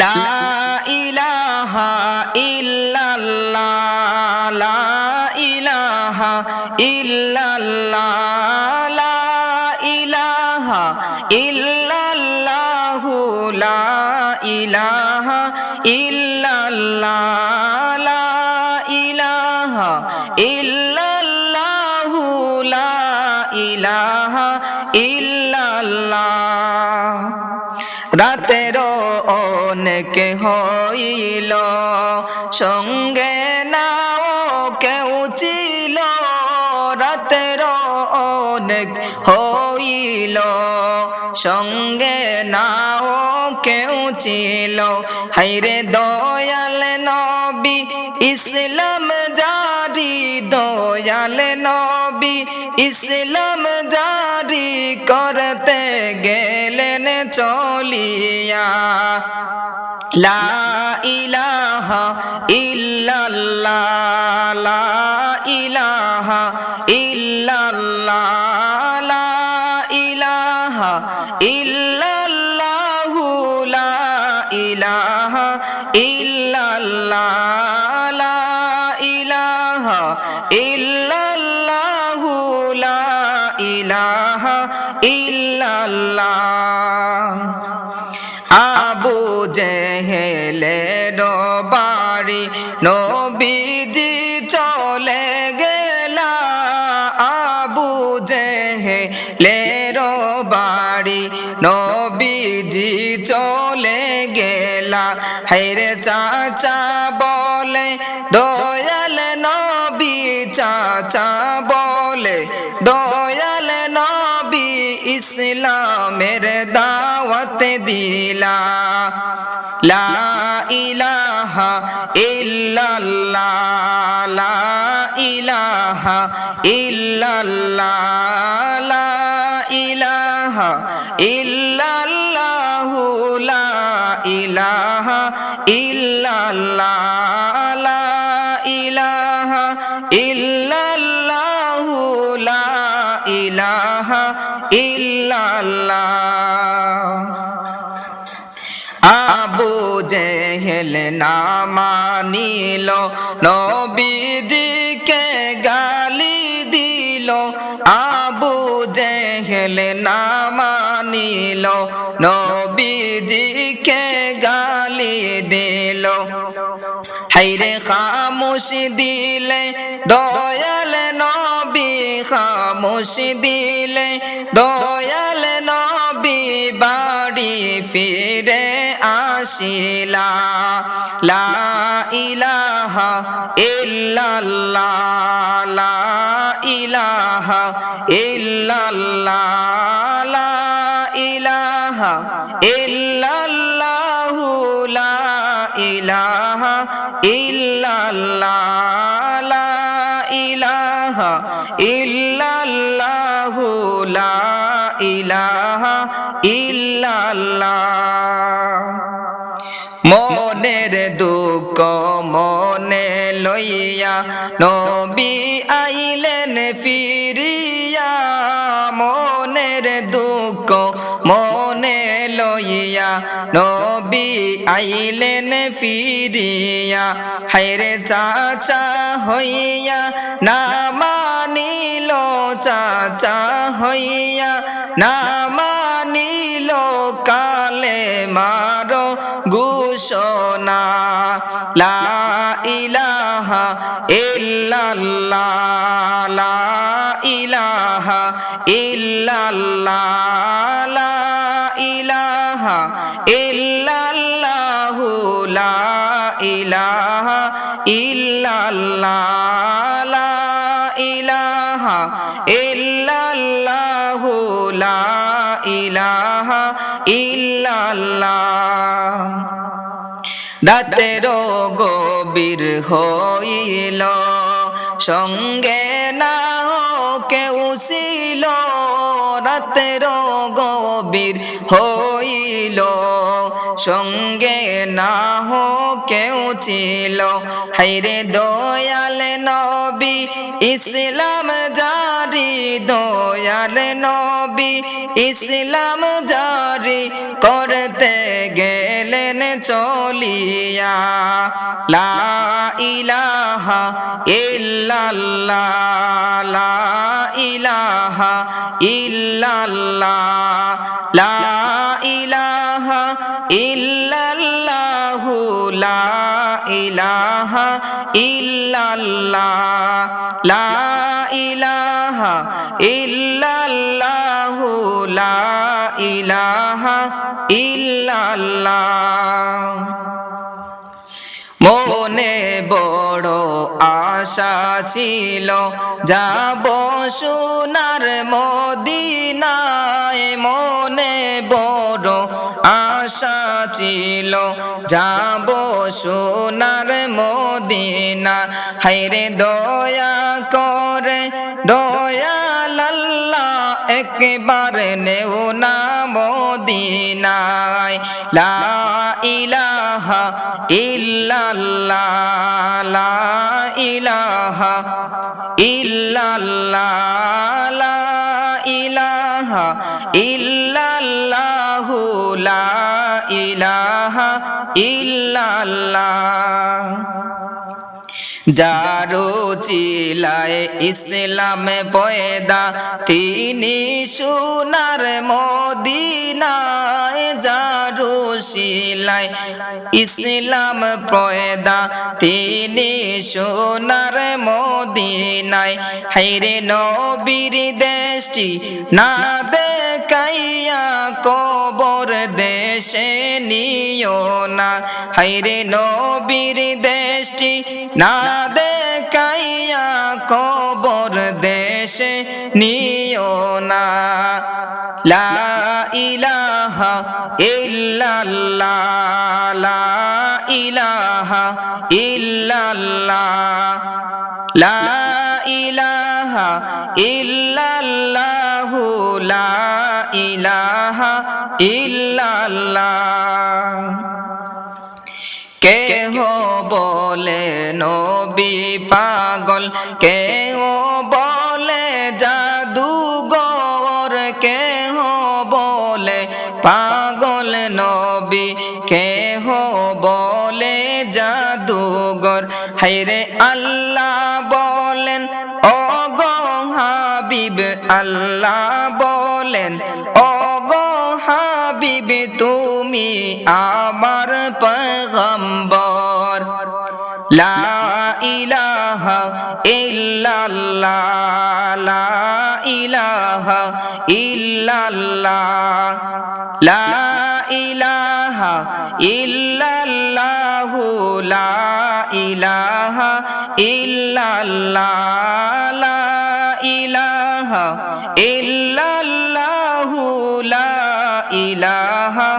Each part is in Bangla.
লা ইলাহা ইল্লাল্লাহ অনেক হইল? সঙ্গে নাও কেউ ছিল। রাতের অনেক হইল। সঙ্গে নাও কেউ ছিল। হাইরে দয়াল নবী ইসলাম জারি, দয়াল নবী ইসলাম জারি করতে গেলেন চলিয়া। লা ইলাহা ইল্লাল্লাহ, লা ইলাহা ইল্লাল্লাহ, লা ইলাহা ইল্লাল্লাহ জেহেলের বাড়ি নবীজি চলে গেলা আবু জেহেলের বাড়ি নবীজি চলে গেলা। হাইরে চাচা বলে, দয়াল নবী চাচা বলে, দয়াল ইসলামের দাওয়াত দিলা। লা ইলাহা ইল্লাল্লাহ, লা ইলাহা ইল্লাল্লাহ, লা ইলাহা ইল্লাল্লাহ, লা ইলাহা ইল্লাল্লাহ, লা ইলাহা ইল্লাল্লাহ। ইল্লাল্লাহ। আবু জেহেল না মানিল নবীজিকে গালি দিল। আবু জেহেল না মানিল নবীজিকে গালি দিল। হাইরে খামোশ দিলে দয়াল নবী খামোশ দিলে দয়াল নবী বাড়ি ফিরে আসিলা। লা ইলাহা ইল্লাল্লাহ, লা ইলাহা ইল্লাল্লাহ, লা ইলাহা ইল্লাল্লাহ, লা ইলাহা ইল্লাল্লাহ, লা ইলাহা ইল্লাল্লাহ লা ইলাহা ইল্লাল্লাহ। মনের দুঃখ মনে লইয়া নবী আইলেন ফিরিয়া। মনের দুঃখ মনে লইয়া আইলেন ফিরিয়া, হায়রে চাচা হইয়া না মানিল চাচা হইয়া, না মানিল কালে মারো ঘোষণা, লা ইলাহা ইল্লাল্লাহ, লা ইলাহা ইল্লাল্লাহ। ইলাহা ইল্লাল্লাহ ইলাহা ইল্লাল্লাহু, লা ইলাহা ইল্লাল্লাহ। রাতেরও গভীর হইল, সঙ্গে না কেউ ছিল। রাতেরও গভীর হইল সঙ্গে না হো কেউ ছিল। হাইরে দয়াল নবী, ইসলাম জারি, দয়াল নবী, ইসলাম জারি করতে গেলেন চলিয়া। লা ইলাহা ইল্লাল্লাহ, লা ইলাহা ইল্লাল্লাহ, লা ইল্লাল্লাহু লা ইলাহা ইল্লাল্লাহ, লা ইলাহা ইল্লাল্লাহু, লা ইলাহা ইল্লাল্লাহ। মনে বড় আশা ছিল, যাব সোনার মদিনায়। মনে বড় ছিল। যাব সোনার মদিনা। হাইরে দয়া করে দয়া লাল্লা একবার নেও না মদিনায়। লা ইলাহা ইল্লাল্লাহ, লা ইলাহা ইল্লাল্লাহ, লা ইলাহা ইল্লাল্লাহু। ইল্লাল্লাহ। যারো চিলায় ইসলাম পয়দা, তিনি সোনার মদিনায় যারো শিলায় ইসলাম পয়দা, তিনি সোনার মদিনায়। হাইরে নবীর দেশটি না দেখাইয়া কবর দেশে নিও না। হাইরে নবীর দেশটি না দেখাইয়া কবর দেশে নিও না। লা ইলাহা ইল্লাল্লাহ, লা ইলাহা ইল্লাল্লাহ, লা ইলাহা ইল্লাল্লাহু, লা ইলাহা ইল্লাল্লাহ। কেহ বলে নবী পাগল, কেহ বলে জাদুগর কেহ বলে পাগল নবী, কেহ বলে জাদুগর হাইরে আল্লাহ বলেন ও গো হাবিব, আল্লাহ বলেন ও গো হাবিব, তুমি আমার পয়গম্বর। লা ইলাহা ইল্লাল্লাহ, লা ইলাহা ইল্লাল্লাহ, লা ইলাহা ইল্লাল্লাহু, লা ইলাহা ইল্লাল্লাহ, লা ইলাহা ইল্লাল্লাহু লা ইলাহা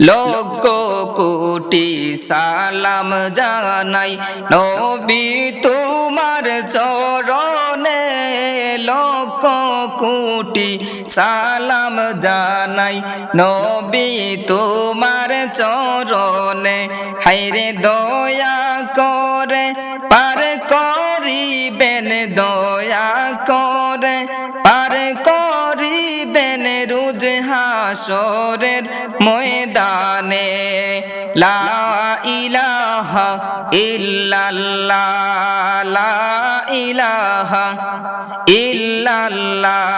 লক্ষ কোটি সালাম জানাই নবী তোমার চরণে। লক্ষ কোটি সালাম জানাই নবী তোমার চরণে। হাইরে দয়া করে পার করিবেন, দয়া করে হাসরের ময়দানে, লা ইলাহা ইল্লাল্লাহ, লা ইলাহা ইল্লাল্লাহ,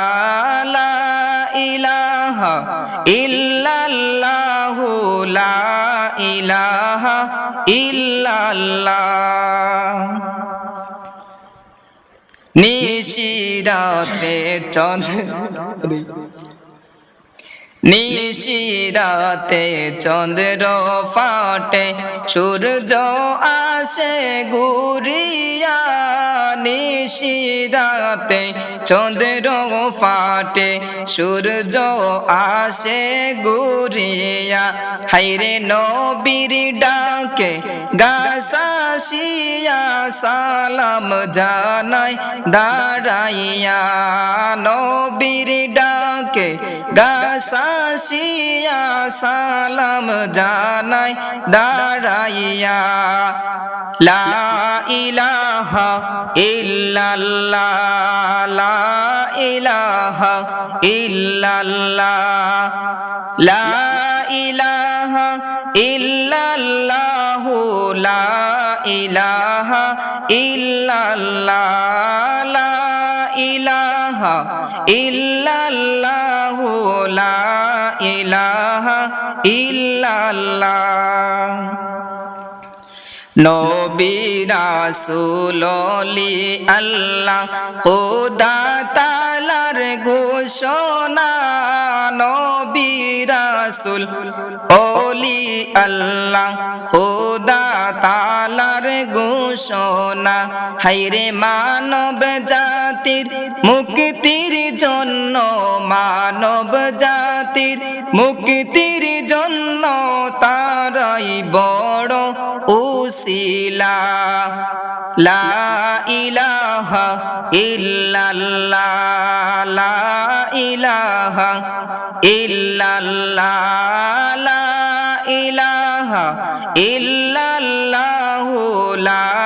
লা ইলাহা ইল্লাল্লাহু, লা ইলাহা ইল্লাল্লাহ। নিশিরাতে চন্দ্র নিশিরাতে চন্দ্র ফাটে, সূর্য আসে গুরিয়া। নিশিরাতে চন্দ্র ফাটে, সূর্য আসে গুরিয়া। হাইরে নবীর ডাকে গাছাশিয়া সালাম জানাই দাঁড়াইয়া। নবীর ডাক ডাকে গাছাসিয়া সালাম জানাই, দাঁড়াইয়া, লা ইলাহা ইল্লাল্লাহ, লা ইলাহা ইল্লাল্লাহ, লা ইলাহা ইল্লাল্লাহু, লা ইলাহা ইল্লাল্লাহ, লা ইলাহা ইল্লাল্লাহু, লা ইলাহা ইল্লাল্লাহ। নবিরাসুলি আল্লাহ খোদা তালার ঘোষণা। নবিরাসুল ওলি আল্লাহ খোদা তালার ঘোষণা হাইরে মানব জাতির মুক্তির জন্য, মানব জাতির মুক্তির জন্য তারাই বড় উসিলা। লা ইলাহা ইল্লাল্লাহ, লা ইলাহা ইল্লাল্লাহ, লা লা